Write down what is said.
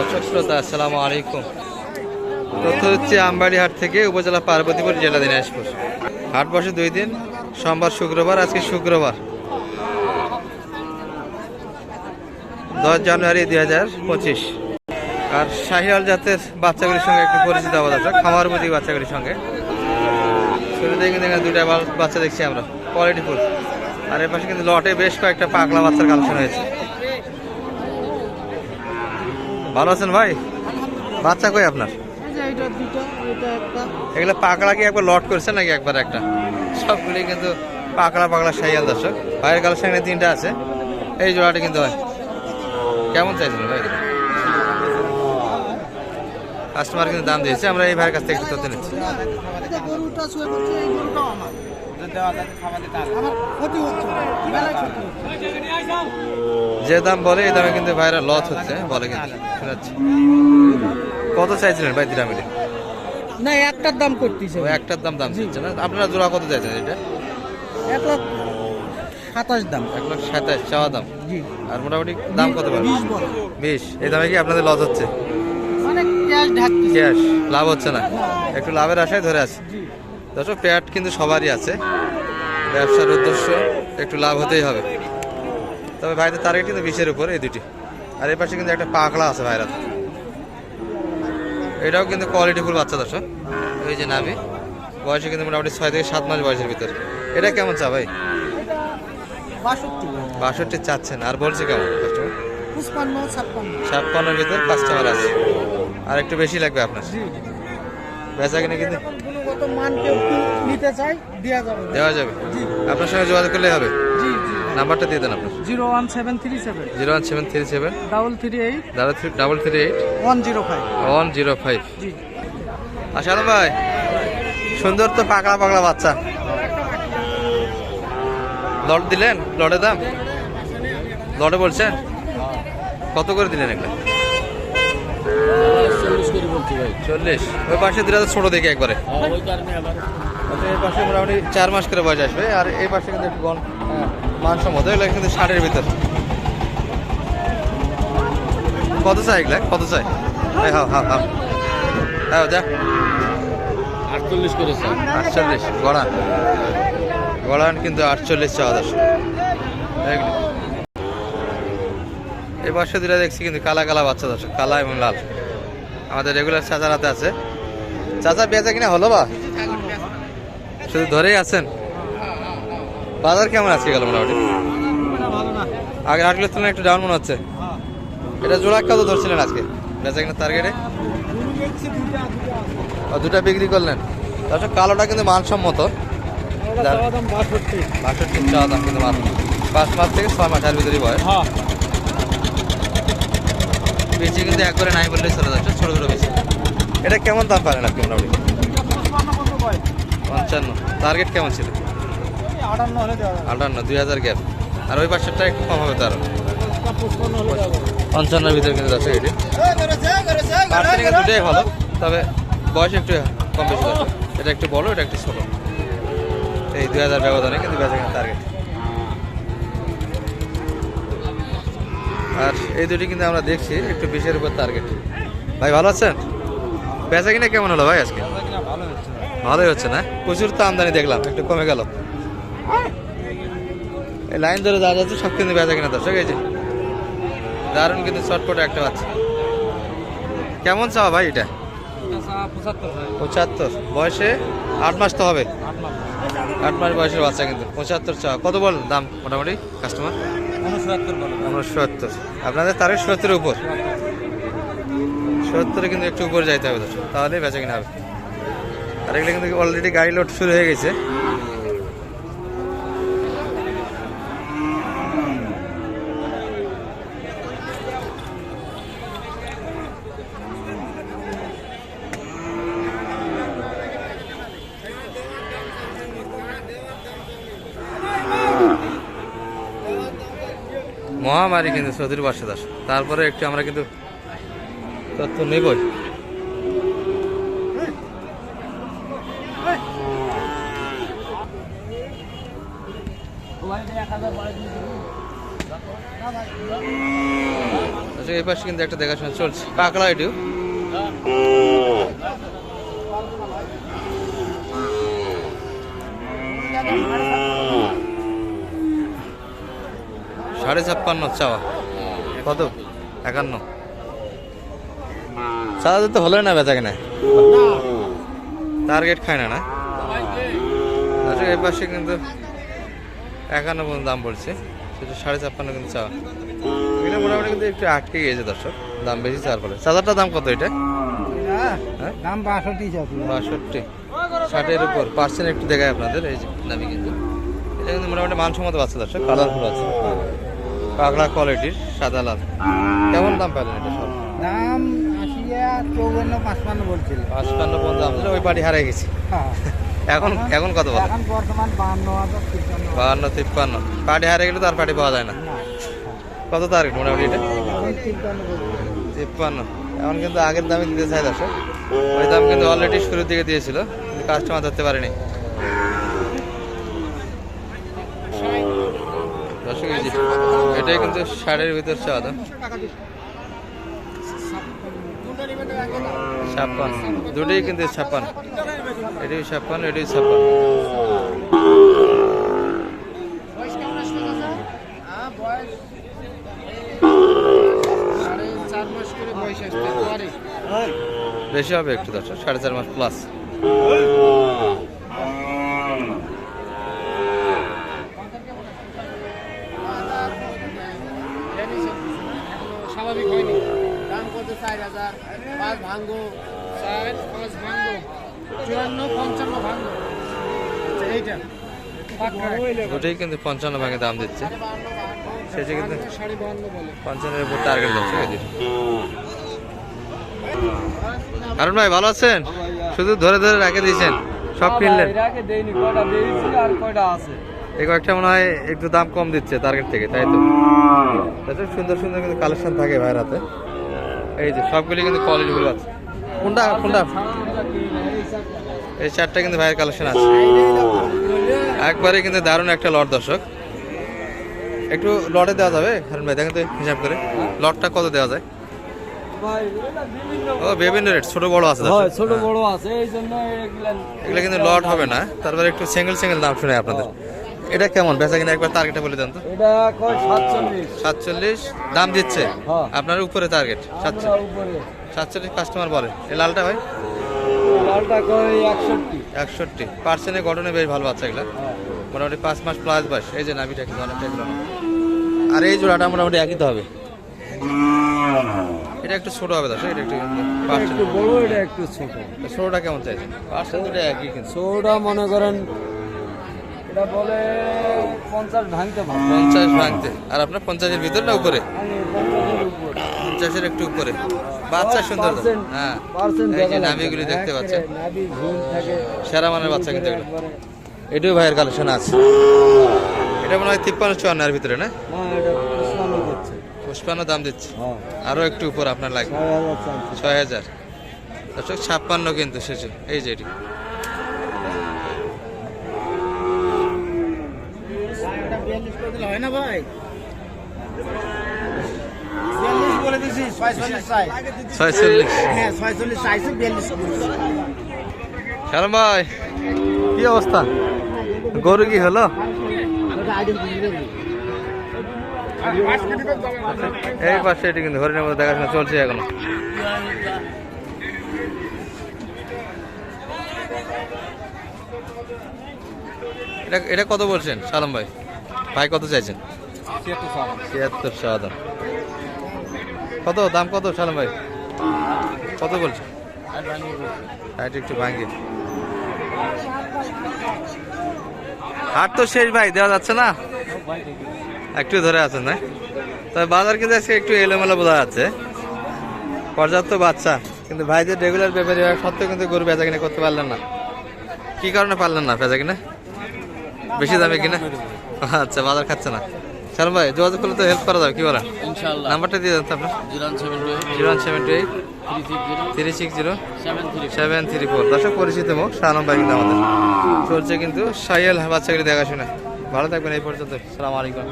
দর্শক শ্রোতা আসসালামু আলাইকুম। তথ্য হচ্ছে আমবাড়ি হাট থেকে উপজেলা পার্বতীপুর, জেলা দিনাজপুর। হাট বসে দুই দিন, সোমবার, শুক্রবার, আজকে শুক্রবার। দশ জানুয়ারি দুই হাজার পঁচিশ। আর শাহিয়াল জাতের বাচ্চাগুলির সঙ্গে একটু পরিচিত আবাদ আছে খামার বুঝি বাচ্চাগুলির সঙ্গে। শুরুতে কিন্তু এখানে দুইটা বা- বাচ্চা দেখছি আমরা কোয়ালিটি ফুল। আর এর পাশে কিন্তু লটে বেশ কয়েকটা পাকলা বাচ্চার কালেকশন হয়েছে। ভালো আছেন ভাই? বাচ্চা কই আপনার? এগুলো পাকড়া কি একবার লট করছে নাকি একবার একটা? সবগুলি কিন্তু পাকড়া পাকড়া সাইয়াল দর্শক। ভাইয়ের কালেকশন এখানে তিনটা আছে। এই জোড়াটা কিন্তু ভাই কেমন চাইছেন ভাই? কাস্টমার কিন্তু দাম দিয়েছে। আমরা এই ভাইয়ের কাছ থেকে একটু তথ্য নিচ্ছি। আমার। ক্ষতি হচ্ছে। যে দাম বলে এই দামে কিন্তু ভাইরা লস হচ্ছে বলে কিন্তু। কত চাইছিলেন ভাই দিরা মিলে না একটার দাম করতেছে। একটার দাম দাম দিচ্ছে না আপনারা জোড়া কত চাইছেন এটা? এক লাখ সাতাশ দাম। এক লাখ সাতাশ চাওয়া দাম। আর মোটামুটি দাম কত পারে বিশ এই দামে কি আপনাদের লস হচ্ছে? মানে ক্যাশ লাভ হচ্ছে না? একটু লাভের আশায় ধরে আছে। দর্শক প্যাট কিন্তু সবারই আছে। ব্যবসার উদ্দেশ্য একটু লাভ হতেই হবে। তবে ভাইদের টার্গেট কিন্তু বিশের উপর এই দুটি আর এই পাশে কিন্তু একটা পাকড়া আছে ভাইরা এটাও কিন্তু কোয়ালিটিফুল বাচ্চা দর্শক। এই যে নাভি বয়সে কিন্তু মোটামুটি ছয় থেকে সাত মাস বয়সের ভিতরে। এটা কেমন চা ভাই? বাষট্টি। চাচ্ছেন আর বলছে কেমন ছাপ্পান্নের ভিতর কাস্টমার আছে। আর একটু বেশি লাগবে আপনার? বেচা কিনে কিন্তু দেওয়া যাবে। আপনার সঙ্গে যোগাযোগ করলে হবে। নাম্বারটা দিয়ে দেন আপনার zero one seven three seven. Zero one seven three seven. Double three eight. Double three double three eight. One zero five. One zero five. জি। আসাদ ভাই সুন্দর তো পাকড়া পাকড়া বাচ্চা। লট দিলেন? লটের দাম? লটে বলছেন কত করে দিলেন এগুলো? চল্লিশ। ওই পাশে দিলে তো ছোট দেখি একবারে। আচ্ছা, এই পাশে মোটামুটি চার মাস করে বয়স আসবে আর এই পাশে কিন্তু একটু গন মানসম্মত এগুলো কিন্তু ষাটের ভিতর। কত চাই এগুলা? কত চাই? হ্যাঁ যা আটচল্লিশ করে আটচল্লিশ গড়ান। গড়ান কিন্তু আটচল্লিশ চাওয়া দশ। এই পাশে দুটা দেখছি কিন্তু কালা কালা বাচ্চা দশ। কালা এবং লাল। আমাদের রেগুলার চাচার হাতে আছে। চাচা বেচা কিনা হলো বা? শুধু ধরেই আছেন? বাজার কেমন আজকে গেল মোটামুটি? আগের হাটগুলোর তুলনায় একটু ডাউন মনে হচ্ছে। এটা জোড়া কত ধরছিলেন আজকে? বেচা কিনা টার্গেটে দুটা বিক্রি করলেন। তাছাড়া কালোটা কিন্তু মানসম্মত। বাষট্টি। চাওয়া দাম কিন্তু মাত্র পাঁচ মাস থেকে ছয় মাসের ভিতরেই বয়স। হ্যাঁ। বেশি কিন্তু একবারে নাই বললেই চলে যাচ্ছে ছোটো ছোটো বেশি। এটা কেমন দাম পারেন আপনি মোটামুটি? পঞ্চান্ন। টার্গেট কেমন ছিল? আটান্ন দুই হাজার গ্যাপ। আর ওই পাশেরটা একটু কম হবে তার। পঞ্চান্নের ভিতরে কিন্তু যাচ্ছে এটি। পার্সেন্ট কিন্তু দুটোই ভালো তবে বয়স একটু কম বেশি এটা একটু বড় এটা একটু ছোট। এই দুই হাজার ব্যবধানে কিন্তু বেঁচে কিনা টার্গেট আর এই দুটি কিন্তু আমরা দেখছি একটু বিশের উপর টার্গেট ভাই ভালো আছেন? বেচা কিনা কেমন হলো ভাই আজকে? ভালোই হচ্ছে না? প্রচুর তো আমদানি দেখলাম একটু কমে গেল। লাইন ধরে যা যাচ্ছে, সব কিন্তু বেচা কিনা দর্শক, এই যে। দারুণ কিন্তু চটপটে একটা বাচ্চা। কেমন চাওয়া ভাই এটা? পঁচাত্তর। বয়সে আট মাস তো হবে। আট মাস বয়সের বাচ্চা কিন্তু। পঁচাত্তর চাওয়া। কত বল দাম মোটামুটি কাস্টমার সত্তর আপনাদের তারের সত্তরের উপর। সত্তরে কিন্তু একটু উপর যাইতে হবে তাহলে বেচা কিনা হবে। আর এগুলো কিন্তু অলরেডি গাড়ি লোড শুরু হয়ে গেছে। মহামারী কিন্তু চৌধুরী বাসা দাস। তারপরে একটু আমরা কিন্তু তথ্য নেবই। আচ্ছা এই পাশে কিন্তু একটা দেখাশোনা চলছে। কাঁকড়া এটিও। সাড়ে ছাপ্পান্ন চাওয়া। কত? একান্ন। চাওয়া তো হলো না বেচা কিনা? টার্গেট খায় না না? আচ্ছা এই পাশে কিন্তু একান্ন পর্যন্ত দাম পড়ছে। সেটা সাড়ে ছাপ্পান্ন কিন্তু চাওয়া। এটা মোটামুটি কিন্তু একটু আটকে গিয়েছে দর্শক। দাম বেশি চার ফলে। চার্জারটার দাম কত এটা? হ্যাঁ? দাম বাষট্টি বাষট্টি। ষাটের উপর। পার্সেন্ট একটু দেখায় আপনাদের এই যে দামি কিন্তু। এটা কিন্তু মোটামুটি মানসম্মত বাচ্চা দর্শক কালারফুল আছে। কাঁকড়া কোয়ালিটির সাদা লাল। কেমন দাম পেলেন এটা সব? দাম আশি আর চৌবান্ন পাঁচপান্ন বলছিল। পাঁচপান্ন পর্যন্ত আমাদের ওই বাড়ি হারিয়ে গেছি। এখন এখন কত বলে? এখন বর্তমান বাহান্ন তিপ্পান্ন বাহান্ন তিপ্পান্ন। পার্টি হারিয়ে গেলে তার পার্টি পাওয়া যায় না। কত টার্গেট মোটামুটি এটা তিপ্পান্ন এখন কিন্তু আগের দামে দিতে চাই দর্শক। ওই দাম কিন্তু অলরেডি শুরুর দিকে দিয়েছিল কাস্টমার ধরতে পারেনি। এটাই কিন্তু শাড়ির ভিতর চাওয়া দাম ছাপ্পান দুটোই কিন্তু ছাপ্পান এটাই ছাপ্পান এটাই ছাপ্পান বেশি হবে একটু দশ, সাড়ে চার মাস প্লাস স্বাভাবিক হয়নি দাম কত চার হাজার পাঁচ ভাঙ্গো। চার পাঁচ ভাঙ্গো। চুয়ান্ন পঞ্চান্ন ভাঙ্গো। আচ্ছা এইটা কিন্তু পঞ্চান্ন ভাগে দাম দিচ্ছে। শেষে কিন্তু পঞ্চান্নের উপর টার্গেট যাচ্ছে কারণ ভাই ভালো আছেন? শুধু ধরে ধরে রেখে দিয়েছেন সব কিনলেন? আগে দেইনি কয়টা দিয়েছি আর কয়টা আছে? এই কয়েকটা মনে হয় একটু দাম কম দিচ্ছে টার্গেট থেকে তাই তো? সুন্দর সুন্দর কিন্তু কালেকশন থাকে ভাইয়ের হাতে। এই যে সবগুলি কিন্তু কোয়ালিটি গুলো আছে। কোনটা কোনটা? এই চারটা কিন্তু ভাইয়ের কালেকশন আছে। একবারে কিন্তু দারুণ একটা লট দর্শক। একটু লটে দেওয়া যাবে? হারুন ভাই দেখেন তো হিসাব করে। লটটা কত দেওয়া যায়? ও বিভিন্ন রেট ছোট বড় আছে ছোট। বড় আছে এই জন্য এগুলো কিন্তু লট হবে না। তারপরে একটু সিঙ্গেল সিঙ্গেল দাম শুনে আপনাদের। এটা কেমন? বেচা কিনা একবার টার্গেটে বলে দেন তো। এটা কয়? সাতচল্লিশ। সাতচল্লিশ। দাম দিচ্ছে? হ্যাঁ। আপনার উপরে টার্গেট আমরা সাতচল্লিশ। উপরে। সাতচল্লিশ কাস্টমার বলে। এই লালটা ভাই? লালটা কয়? একষট্টি। একষট্টি। পার্সেন্টের গঠনে বেশ ভালো বাচ্চা এগুলো। হ্যাঁ। মোটামুটি পাঁচ মাস প্লাস বয়স। এই যে নাভিটা কিন্তু অনেকটা এগুলো। আর এই জোড়াটা মোটামুটি একই তো হবে। এটা একটু ছোট হবে দাদা এটা একটু পার্সেন্ট একটু বড় এটা একটু ছোট। ছোটটা কেমন চাইছেন? পার্সেন্ট দুটো একই কিন্তু। ছোটটা মনে করেন এটা বলে পঞ্চাশ ভাঙতে পারব। পঞ্চাশ ভাঙতে। আর আপনার পঞ্চাশের ভিতর না উপরে? আমি পঞ্চাশের একটু উপরে। বাচ্চা সুন্দর হ্যাঁ। এই যে। নাভিগুলি দেখতে পাচ্ছেন। সেরা মানের বাচ্চা কিন্তু এগুলো। এটাও ভাইয়ের কালেকশন আছে। এটা মনে হয় তিপ্পান্ন চুয়ান্নের ভিতরে না? পুষ্পান্ন দাম দিচ্ছে। হ্যাঁ। আরও একটু উপর আপনার লাগবে। ছয় হাজার চাইছে। ছয় হাজার। দর্শক ছাপ্পান্ন কিন্তু শেষে। এই যে এটি। হয় না ভাই? বলে দিছি ছয়চল্লিশ ছয়চল্লিশ। হ্যাঁ ছয়চল্লিশ চাইছি বিয়াল্লিশ বলেছি। ভাই কি অবস্থা? গরু কি হলো? এই পাশে এটি কিন্তু হরিণের মধ্যে দেখাশোনা চলছে এখনও। এটা এটা কত বলছেন সালাম ভাই? ভাই, কত চাইছেন? ছিয়াত্তর সাদা কত? দাম কত, সালাম ভাই? কত সাইড একটু ভাঙে। হাট তো শেষ ভাই, দেওয়া যাচ্ছে না? একটু ধরে আছেন, না? তবে বাজার কিন্তু আজকে একটু এলোমেলো বোঝা যাচ্ছে। পর্যাপ্ত বাচ্চা। কিন্তু ভাইদের রেগুলার ব্যাপারে সত্ত্বেও কিন্তু গরু বেচা কিনা করতে পারলেন না। কি কারণে পারলেন না বেচা কিনা বেশি দামে কিনা? আচ্ছা বাজার খাচ্ছে না। সালাম ভাই যোগাযোগ করলে তো হেল্প করা যাবে কি বলেন? নাম্বারটা দিয়ে দেন আপনার। Zero seven two one seven two eight three six zero seven three four. দর্শক পরিচিত মুখ শাহানম ভাই কিন্তু আমাদের। চলছে কিন্তু সাইয়াল বাচ্চাগুলি দেখাশোনা ভালো থাকবেন এই পর্যন্ত সালাম আলাইকুম।